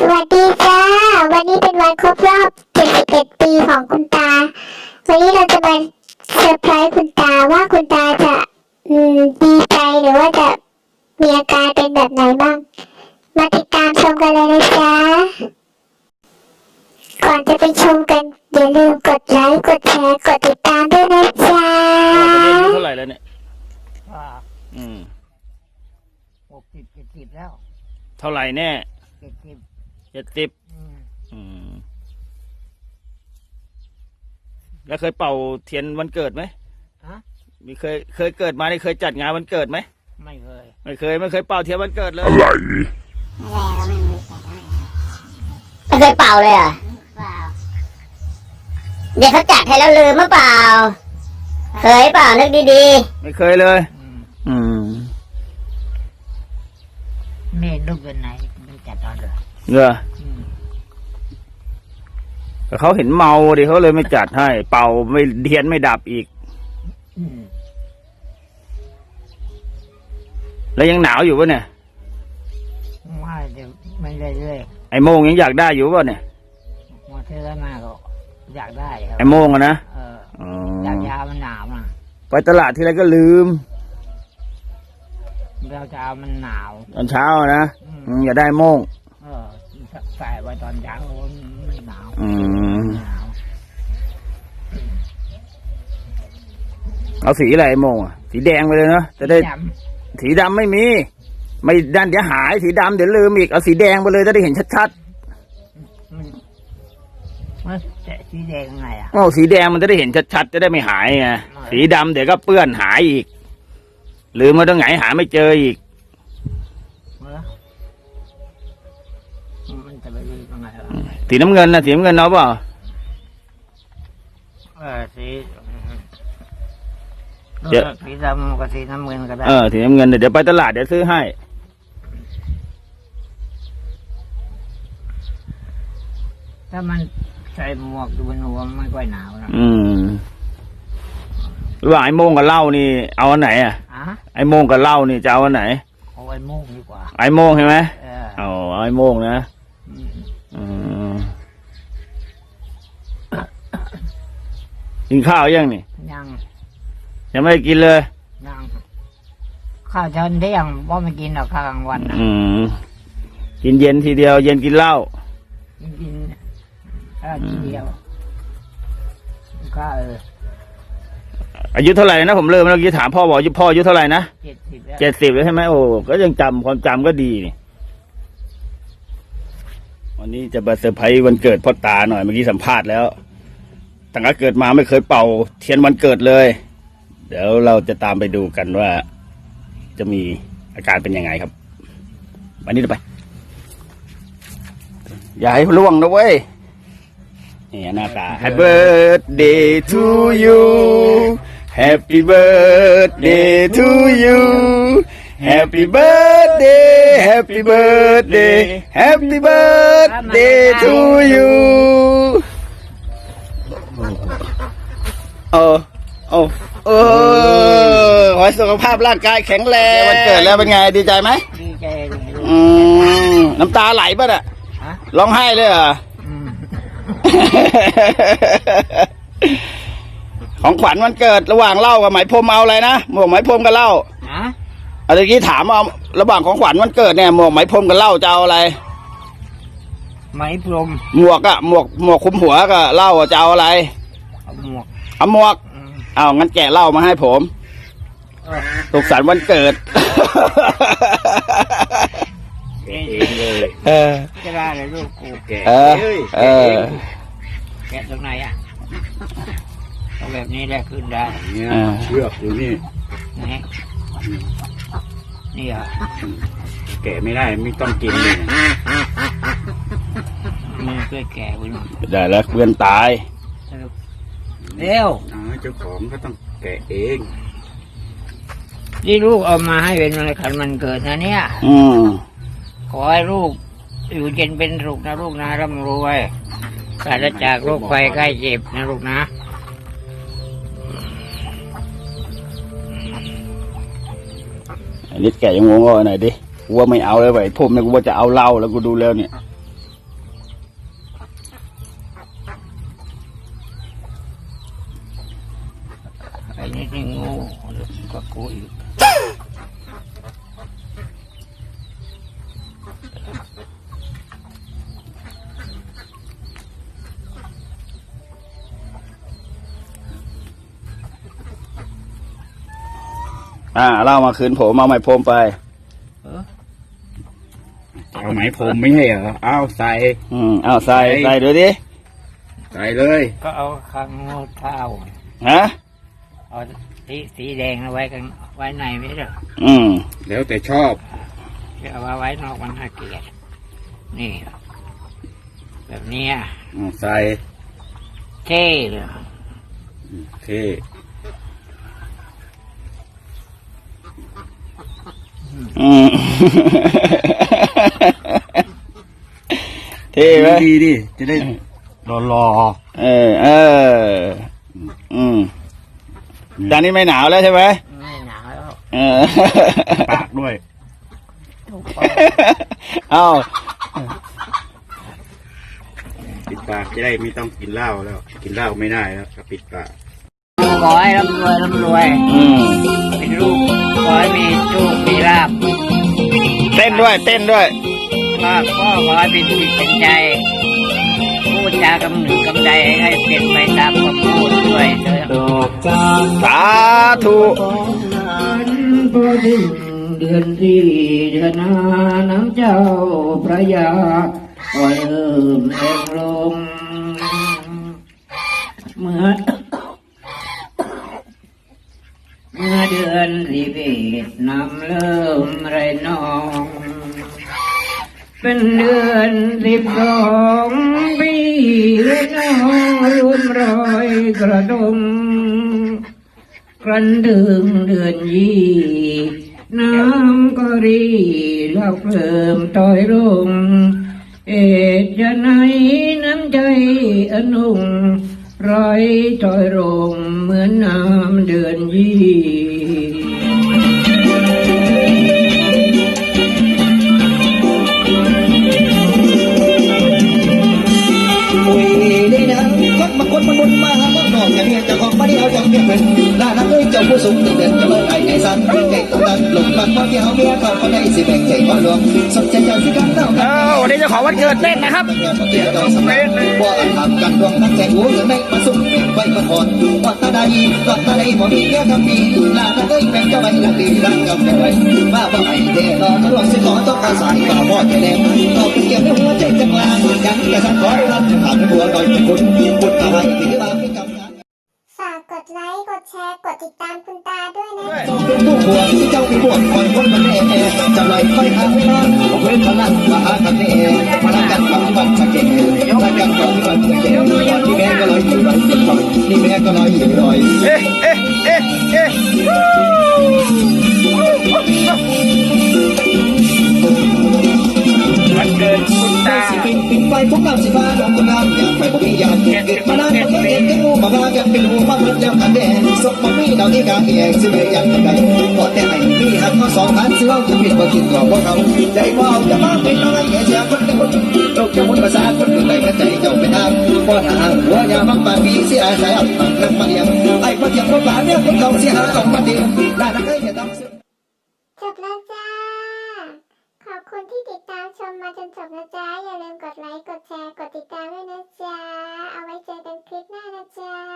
สวัสดีจ้า วันนี้เป็นวันครบรอบ 71 ปีของคุณตา วันนี้เราจะมาเซอร์ไพรส์คุณตาว่าคุณตาจะอืมดีใจหรือว่าจะมีอาการเป็นแบบไหนบ้าง มาติดตามชมกันเลยนะจ๊ะ ก่อนจะไปชมกัน อย่าลืมกดไลค์ กดแชร์ กดติดตามด้วยนะจ๊ะเท่าไหร่แล้วเนี่ย อ่า อืมหกสิบเจ็ดสิบแล้ว เท่าไหร่แน่เจ็ดสิบ เจ็ดสิบอืมอืมแล้วเคยเป่าเทียนวันเกิดไหมฮะมีเคยเคยเกิดมานี่เคยจัดงานวันเกิดไหมไม่เคย ไม่เคย ไม่เคยเป่าเทียนวันเกิดเลยไม่เคยเป่าเลยเหรอะเดี๋ยวเขาจัดให้แล้วลืมหรือเปล่า เคยเปล่านึกดีไม่เคยเลย อืมอืมนี่ลูกเป็นไหนไม่จัดตอน เลยเหรออืมแต่เขาเห็นเมาดิเขาเลยไม่จัดให้ เป่าไม่เทียนไม่ดับอีกอืมแล้วยังหนาวอยู่ปะเนี่ยว่าจะไม่ได้เรื่อยไอ้โมงยังอยากได้อยู่ปะเนี่ยๆมาเท่ามาก็อยากได้ครับไอ้โมงอะนะเอออ๋ออยากยามันหนาวอะไปตลาดที่ไรก็ลืมเราจะเอามันหนาว ตอนเช้าอะนะอืมอืมอย่าได้โมงเออ ใส่ไว้ตอนเช้าโอ้ยไม่หนาวอืมไม่หนาวเอาสีอะไรไอ้โมงอะสีแดงไปเลยเนาะจะได้ จสีดำไม่มี ไม่ด้านเดี๋ยวหายสีดำเดี๋ยวลืมอีกเอาสีแดงไปเลยจะได้เห็นชัดำมันมันแต่สีแดงไงอะ ๆโอ้สีแดงมันจะได้เห็นชัดๆจะได้ไม่หายไงสีดำเดี๋ยวก็เปื้อนหายอีกลืมมาตรงไหนหาไม่เจออีก มันจะไปดูยังไงวะสีน้ำเงินนะสีน้ำเงินเอาเปล่าเออสีเดี๋ยวสีดำกับสีน้ำเงินก็ได้เออสีน้ำเงินเดี๋ยวไปตลาดเดี๋ยวซื้อให้ถ้ามันใส่หมวกดูบนหัวมันไม่ค่อยหนาวนะอืมระหว่างไอ้โมงกับเหล้านี่เอาอันไหนอะอะไอ้โมงกับเหล้านี่จะเอาอันไหนเอาไว้โม่งดีกว่าไอ้โมงใช่ไหมเออเอาเอาไอ้โมงนะ กินข้าวยังนี่ยังยังไม่ได้กินเลย ยังข้าวเช้าเที่ยงว่าไม่กินหรอกข้าวกลางวันนะอืม กินเย็นทีเดียว เย็นกินเหล้ากินข้าวทีเดียวก็เอออายุเท่าไหร่นะผมเริ่มเมื่อกี้ถามพ่อบอกอายุพ่ออายุเท่าไหร่นะเจ็ดสิบแล้วเจ็ดสิบแล้วใช่ไหมโอ้ก็ยังจำความจำก็ดีนี่วันนี้จะมาเซอร์ไพรส์วันเกิดพ่อตาหน่อยเมื่อกี้สัมภาษณ์แล้ว ตั้งแต่เกิดมาไม่เคยเป่า เทียนวันเกิดเลย เดี๋ยวเราจะตามไปดูกันว่า จะมีอาการเป็นยังไงครับ วันนี้ไป อย่าให้ล่วงนะเว้ยนี่หน้าตา Happy birthday to you Happy birthday to you Happy birthday Happy birthday Happy birthday to you โอ้โอ้เออขอให้สุขภาพร่างกายแข็งแรงวันเกิดแล้วเป็นไงดีใจไหมดีใจเลยลูกอืมน้ำตาไหลป่ะน่ะฮะร้องไห้เลยเหรออืมของขวัญวันเกิดระหว่างเหล้ากับไหมพรมเอาอะไรนะหมวกไหมพรมกับเหล้าฮะเอาตะกี้ถามเอาระหว่างของขวัญวันเกิดเนี่ยหมวกไหมพรมกับเหล้าจะเอาอะไร ไหมพรมหมวกอะหมวกหมวกคลุมหัวกับเหล้าอะจะเอาอะไรเอาหมวก เอาหมวกอืมเอางั้นแกะเหล้ามาให้ผมเออสุขสันต์วันเกิดเองเลยเออจะได้เลยลูกกูแกะเออเออแกะตรงไหนอะเอาแบบนี้แหละขึ้นได้เนี่ยอ่าเชือกอยู่นี่นี่นี่เหรอะแกะไม่ได้ไม่ต้องกินเลยมือช่วยแกะไว้หน่อยได้แล้วเพื่อนตาย เร็วอ๋อเจ้าของก็ต้องแกะเองนี่ลูกเอามาให้เป็นวันขันมันเกิดนะเนี่ย อืมขอให้ลูกอยู่เย็นเป็นสุขนะลูกนะร่ำรวยปราศจากโรคภัยไข้เจ็บนะลูกนะอันนี้แกะยังงงๆหน่อยดิกูว่าไม่เอาเลยไว้ผมเนี่ยกูว่าจะเอาเหล้าแล้วกูดูแล้วเนี่ย กับกูอีกอ่าเล่ามาคืนผมเอาไม้พรมไป เอาไหมผมไม่ให้เหรอเอาใส่อืมเอาใส่ใส่ใส่ดูดิ ใส่เลย ก็เอาข้างงูเท้าฮะ เอาสีสีแดงเอาไว้กันไว้ในไม่ได้เหรออืมแล้วแต่ชอบจะเอาไว้นอกมันน่าเกลียดนี่ แบบเนี้ยเอาใส่เท่เลยเท่อืมเท่ไหมดีดิจะได้รอรอเออ เออ อืม ตอนนี้ไม่หนาวแล้วใช่ไหมไม่หนาวแล้วเออปากด้วยทุกคนเอาปิดปากจะได้ไม่ต้องกินเหล้าแล้ว กินเหล้าไม่ได้แล้วก็ปิดปากขอให้ร่ำรวยร่ำรวยอืมเป็นลูกขอให้มีโชคมีลาบเต้นด้วย เต้นด้วย ก็ก็ขอให้เป็นจิตเป็นใจพู ดจากำหนึ่งกำใดให้เป็นไปตามคำพูดด้วยเถิดสาธุเดือนสี่เดือนหาน้ำเจ้าพระยาก็เริ่มแรงลงเมื่อเมื่อเดือนสิบเอ็ดนำเริ่มไรนอง เป็นเดือนสิบสองปี และน้องรวมรอยกระดงครันถึงเดือนยี่น้ำก็รีแล้วเพิ่มต่อยลง เอดจะไหนน้ำใจอนนุงไรต่อยลงเหมือนน้ำเดือนยี่ เป็นลานักเอ้ยเจ้าผู้สูงตึงเดินจะเลิกไอ้ไอ้สันเด็กต้องการหลงมันพอที่เอาเมียเขาก็ได้สิแบ่งใจพ่อหลวงสนใจเจ้าสิกันเล่าเออวันนี้จ้าขอวันเกิดเต้นนะครับเดี๋ยวเราสมัยว่าอันทำกันดวงทั้งใจหูหรือไม่มาสุ่มเป็นไว้ก่อนก่อนตาได้ก่อนตาได้บ่มีเมียทำปีลานักเอ้ยแบ่งเจ้าไว้นักดีรักกับแม่ไว้มาบ่ไอ้เด้อทะลวงสิขอต้องการสายบ่าบ่จะแดงเอาเกี่ยวในหัวใจจังลางกันกระสันขอรับผ่านหัวดอยจะคุณพุทธให้ที่มาเป็นกำลัง ฝากก ดไลค์ กดแชร์ กดติดตามคุณตาด้วยนะ เจ้าเป็นผู้ควรที่เจ้าเป็นพวกคอยคนมันแน่จะลอยค่อยหาไม่นอนผมเป็นพนันมาหากันแน่มาลักกันความบันชักเจนลักกันความบันชักเจนนี่แม่ก็ลอยอยู่ลอยเป็นลอยนี่แม่ก็ลอยอยู่ลอยเอ๊ะเอ๊ะเอ๊ะเอ๊ะ พวกเราสิฟ้าลงคนงามอยากไปพวกพี่อยากเกิดมานานก็ยังเห็นที่งูมาว่ากันเป็นหูมาเพิ่มแล้วกันแดงศพมามีดาวที่กางเอกสิเลยอยากไปพอแต่ไอ้พี่หักมาสองพันซื้อเอาถึงผิดว่ากินก่อพวกเขาใจว่าจะมาเป็นน้อยแก่เสียคนเป็นคนโลกจะมุนภาษาคนอื่นใดก็ใจเจ้าเป็นทางพอทางหัวยามังปานพี่เสียสายอับปากนักมาเลี้ยงไอ้มาเทียมคนป่าเนี่ยคนเขาเสียหาออกมาเดียวลานักเอ้ยอย่าต้องจบแล้วจ้าขอบ คนที่ติดตามชมมาจนจบนะจ๊ะ อย่าลืมกดไลค์ กดแชร์ กดติดตามด้วยนะจ๊ะ เอาไว้เจอกันคลิปหน้านะจ๊ะ